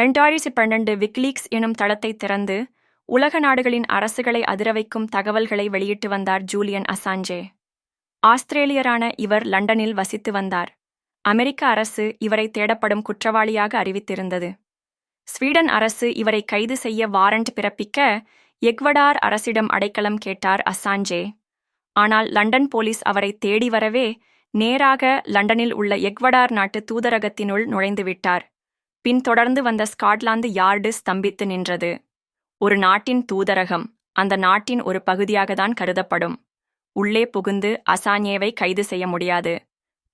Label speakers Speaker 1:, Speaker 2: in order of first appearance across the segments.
Speaker 1: ரெண்டாயிரத்தி பன்னெண்டு விக்லீக்ஸ் எனும் தளத்தை திறந்து உலக நாடுகளின் அரசுகளை அதிரவைக்கும் தகவல்களை வெளியிட்டு வந்தார் ஜூலியன் அசாஞ்சே. ஆஸ்திரேலியரான இவர் லண்டனில் வசித்து வந்தார். அமெரிக்க அரசு இவரை தேடப்படும் குற்றவாளியாக அறிவித்திருந்தது. ஸ்வீடன் அரசு இவரை கைது செய்ய வாரண்ட் பிறப்பிக்க எக்வடார் அரசிடம் அடைக்கலம் கேட்டார் அசாஞ்சே. ஆனால் லண்டன் போலீஸ் அவரை தேடி வரவே நேராக லண்டனில் உள்ள எக்வடார் நாட்டு தூதரகத்தினுள் நுழைந்துவிட்டார் பின்தொடர்ந்து வந்த ஸ்காட்லாந்து யார்டு ஸ்தம்பித்து நின்றது. ஒரு நாட்டின் தூதரகம் அந்த நாட்டின் ஒரு பகுதியாகத்தான் கருதப்படும். உள்ளே புகுந்து அசாஞ்சேவை கைது செய்ய முடியாது.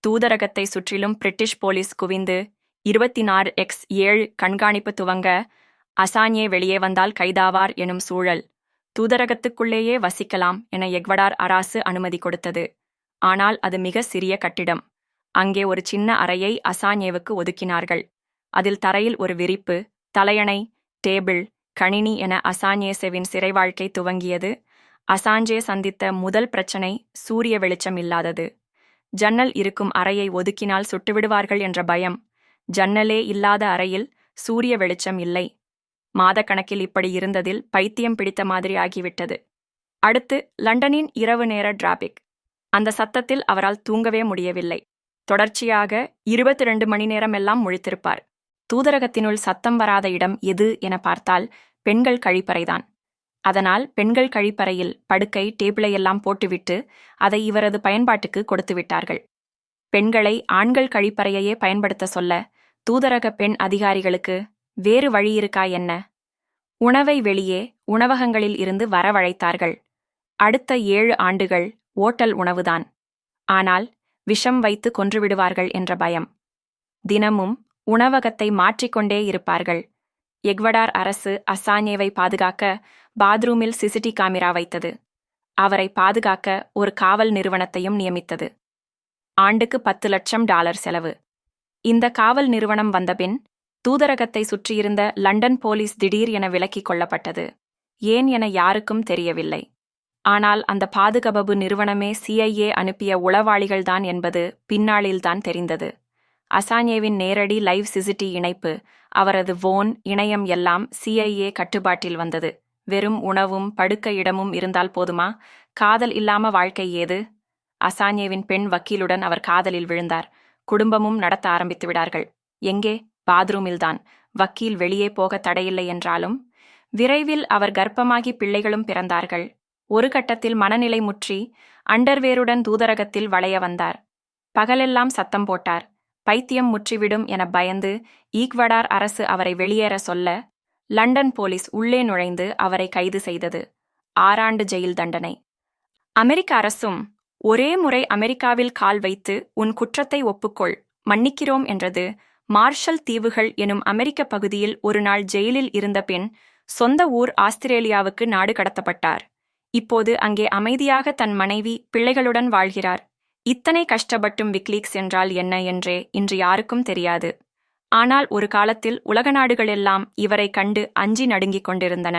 Speaker 1: தூதரகத்தை சுற்றிலும் பிரிட்டிஷ் போலீஸ் குவிந்து இருபத்தி நாறு எக்ஸ் ஏழு கண்காணிப்பு துவங்க அசாஞ்சே வெளியே வந்தால் கைதாவார் எனும் சூழல். தூதரகத்துக்குள்ளேயே வசிக்கலாம் என எக்வடார் அரசு அனுமதி கொடுத்தது. ஆனால் அது மிக சிறிய கட்டிடம். அங்கே ஒரு சின்ன அறையை அசாஞ்சேவுக்கு ஒதுக்கினார்கள். அதில் தரையில் ஒரு விரிப்பு தலையணை டேபிள் கணினி என அசாஞ்சேசெவின் சிறை வாழ்க்கை துவங்கியது. அசாஞ்சே சந்தித்த முதல் பிரச்சனை சூரிய வெளிச்சம் இல்லாதது. ஜன்னல் இருக்கும் அறையை ஒதுக்கினால் சுட்டுவிடுவார்கள் என்ற பயம். ஜன்னலே இல்லாத அறையில் சூரிய வெளிச்சம் இல்லை. மாதக்கணக்கில் இப்படி இருந்ததில் பைத்தியம் பிடித்த மாதிரி ஆகிவிட்டது. அடுத்து லண்டனின் இரவு நேர டிராபிக். அந்த சத்தத்தில் அவரால் தூங்கவே முடியவில்லை. தொடர்ச்சியாக இருபத்தி ரெண்டு மணி நேரம் எல்லாம் முழித்திருப்பார். தூதரகத்தினுள் சத்தம் வராத இடம் எது என பார்த்தால் பெண்கள் கழிப்பறைதான். அதனால் பெண்கள் கழிப்பறையில் படுக்கை டேபிளை எல்லாம் போட்டுவிட்டு அதை இவரது பயன்பாட்டுக்கு கொடுத்து விட்டார்கள் பெண்களை ஆண்கள் கழிப்பறையையே பயன்படுத்த சொல்ல தூதரக பெண் அதிகாரிகளுக்கு வேறு வழி இருக்கா என்ன? உணவை வெளியே உணவகங்களில் இருந்து வரவழைத்தார்கள். அடுத்த ஏழு ஆண்டுகள் ஓட்டல் உணவுதான். ஆனால் விஷம் வைத்து கொன்றுவிடுவார்கள் என்ற பயம். தினமும் உணவகத்தை மாற்றிக்கொண்டே இருப்பார்கள். எக்வடார் அரசு அசானேவை பாதுகாக்க பாத்ரூமில் சிசிடி காமிரா வைத்தது. அவரை பாதுகாக்க ஒரு காவல் நிறுவனத்தையும் நியமித்தது. ஆண்டுக்கு பத்து லட்சம் டாலர் செலவு. இந்த காவல் நிறுவனம் வந்தபின் தூதரகத்தை சுற்றியிருந்த லண்டன் போலீஸ் திடீர் என விலக்கிக் கொள்ளப்பட்டது. ஏன் என யாருக்கும் தெரியவில்லை. ஆனால் அந்த பாதுகாப்பு நிறுவனமே சிஐஏ அனுப்பிய உளவாளிகள்தான் என்பது பின்னாளில்தான் தெரிந்தது. அசானேவின் நேரடி லைவ் சிசிடி இணைப்பு அவரது வோன் இணையம் எல்லாம் சிஐஏ கட்டுப்பாட்டில் வந்தது. வெறும் உணவும் படுக்க இடமும் இருந்தால் போதுமா? காதல் இல்லாம வாழ்க்கை ஏது? அசானேவின் பெண் வக்கீலுடன் அவர் காதலில் விழுந்தார். குடும்பமும் நடத்த ஆரம்பித்து விடார்கள். எங்கே? பாத்ரூமில்தான். வக்கீல் வெளியே போக தடையில்லை என்றாலும் விரைவில் அவர் கர்ப்பமாகி பிள்ளைகளும் பிறந்தார்கள். ஒரு கட்டத்தில் மனநிலை முற்றி அண்டர்வேருடன் தூதரகத்தில் வளைய வந்தார். பகலெல்லாம் சத்தம் போட்டார். பைத்தியம் முற்றிவிடும் என பயந்து ஈக்வடார் அரசு அவரை வெளியேற சொல்ல லண்டன் போலீஸ் உள்ளே நுழைந்து அவரை கைது செய்தது. ஆறாண்டு ஜெயில் தண்டனை. அமெரிக்க அரசும் ஒரே முறை அமெரிக்காவில் கால் வைத்து உன் குற்றத்தை ஒப்புக்கொள் மன்னிக்கிறோம் என்றது மார்ஷல் தீவுகள் எனும் அமெரிக்க பகுதியில் ஒரு நாள் ஜெயிலில் இருந்த பின் சொந்த ஊர் ஆஸ்திரேலியாவுக்கு நாடு கடத்தப்பட்டார். இப்போது அங்கே அமைதியாக தன் மனைவி பிள்ளைகளுடன் வாழ்கிறார். இத்தனை கஷ்டப்பட்டும் விக்லீக்ஸ் என்றால் என்ன என்றே இன்று யாருக்கும் தெரியாது. ஆனால் ஒரு காலத்தில் உலக நாடுகளெல்லாம் இவரை கண்டு அஞ்சி நடுங்கிக் கொண்டிருந்தன.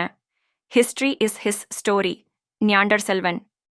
Speaker 1: ஹிஸ்டரி இஸ் ஹிஸ் ஸ்டோரி ஞாண்டர் செல்வன்.